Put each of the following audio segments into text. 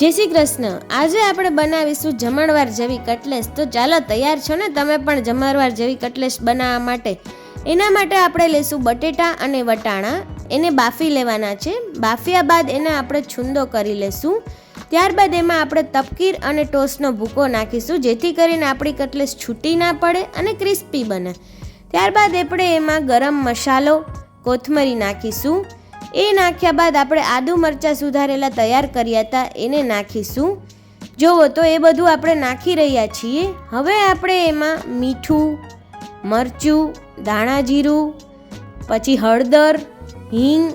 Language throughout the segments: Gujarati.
જય શ્રી કૃષ્ણ. આજે આપણે બનાવીશું જમણવાર જેવી કટલેસ. તો ચાલો, તૈયાર છો ને? તમે પણ જમણવાર જેવી કટલેસ બનાવવા માટે. એના માટે આપણે લઈશું બટેટા અને વટાણા. એને બાફી લેવાના છે. બાફ્યા બાદ એને આપણે છુંદો કરી લઈશું ત્યારબાદ એમાં આપણે તપકીર અને ટોસ્ટનો ભૂકો નાખીશું, જેથી કરીને આપણી કટલેસ છૂટી ના પડે અને ક્રિસ્પી બને. ત્યારબાદ આપણે એમાં ગરમ મસાલો, કોથમરી નાખીશું. એ નાખ્યા બાદ આપણે આદુ મરચાં સુધારેલા તૈયાર કર્યા હતા, એને નાખીશું. જુઓ તો એ બધું આપણે નાખી રહ્યા છીએ. હવે આપણે એમાં મીઠું, મરચું, ધાણા જીરું, પછી હળદર, હિંગ,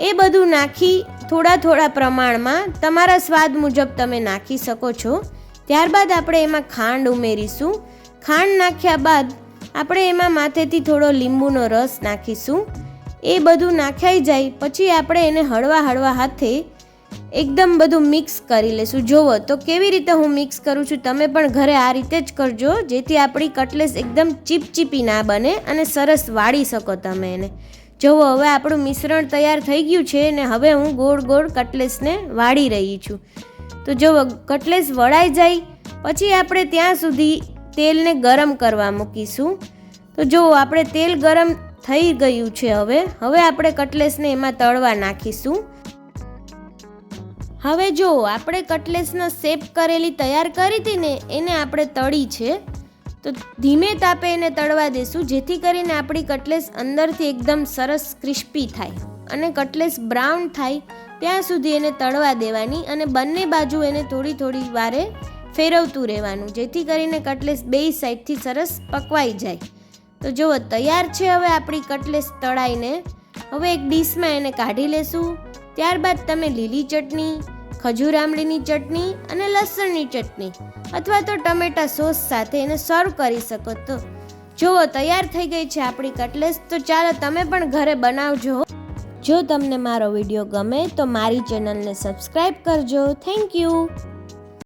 એ બધું નાખી થોડા થોડા પ્રમાણમાં તમારા સ્વાદ મુજબ તમે નાખી શકો છો. ત્યારબાદ આપણે એમાં ખાંડ ઉમેરીશું. ખાંડ નાખ્યા બાદ આપણે એમાં માથેથી થોડો લીંબુનો રસ નાખીશું. એ બધું નાખાઈ જાય, પછી આપણે એને હળવા હળવા હાથે એકદમ બધું મિક્સ કરી લેશું. જુઓ તો કેવી રીતે હું મિક્સ કરું છું? તમે પણ ઘરે આ રીતે જ કરજો, જેથી આપણી કટલેસ એકદમ ચીપચીપી ના બને અને સરસ વાળી શકો તમે એને. જુઓ હવે આપણું મિશ્રણ તૈયાર થઈ ગયું છે ને હવે હું ગોળ ગોળ કટલેસને વાળી રહી છું. તો જુઓ કટલેસ વળાઈ જાય, પછી આપણે ત્યાં સુધી તેલને ગરમ કરવા મૂકીશું. તો જુઓ આપણે તેલ ગરમ થઈ ગયું છે હવે. હવે આપણે કટલેસને એમાં તળવા નાખીશું. હવે જો, આપણે કટલેસનો શેપ કરેલી તૈયાર કરી હતી ને, એને આપણે તળી છે. તો ધીમે તાપે એને તળવા દેશું, જેથી કરીને આપણી કટલેસ અંદરથી એકદમ સરસ ક્રિસ્પી થાય અને કટલેસ બ્રાઉન થાય. ત્યાં સુધી એને તળવા દેવાની અને બંને બાજુ એને થોડી થોડી વારે ફેરવતું રહેવાનું, જેથી કરીને કટલેસ બે સાઈડથી સરસ પકવાઈ જાય. તો જુઓ, તૈયાર છે હવે આપણી કટલેસ તળાઈને. હવે એક ડીશમાં એને કાઢી લેશું. ત્યારબાદ તમે લીલી ચટણી, ખજૂર આમલીની ચટણી અને લસણની ચટણી અથવા તો ટમેટા સોસ સાથે એને સર્વ કરી શકો તો. જુઓ, તૈયાર થઈ ગઈ છે આપણી કટલેસ. તો ચાલો તમે પણ ઘરે બનાવજો. જો તમને મારો વીડિયો ગમે તો મારી ચેનલને સબસ્ક્રાઈબ કરજો. Thank you.